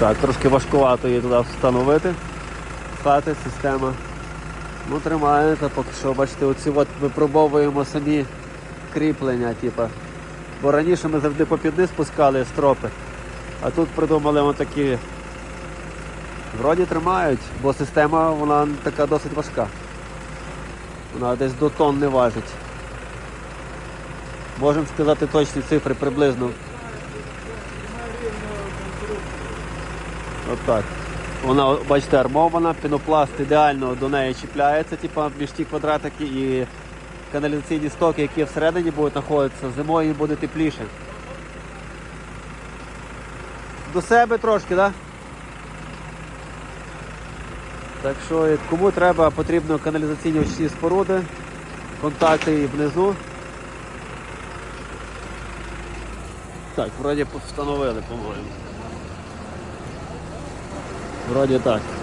Так, трошки важкувато її туди встановити. Хати, система. Ну, тримається, поки що, бачите, оці от випробовуємо самі кріплення, типа. Бо раніше ми завжди по під низ спускали стропи. А тут придумали отакі. Вроді тримають, бо система вона така досить важка. Вона десь до тонн не важить. Можемо сказати точні цифри приблизно. Отак. Вона, бачите, армована, пінопласт ідеально до неї чіпляється, типу, між ті квадратики і каналізаційні стоки, які всередині будуть знаходитися, зимою їм буде тепліше. До себе трошки, так? Да? Так що кому треба, потрібно каналізаційні очисні споруди, контакти і внизу. Так, вроді встановили, по-моєму. Вроді так.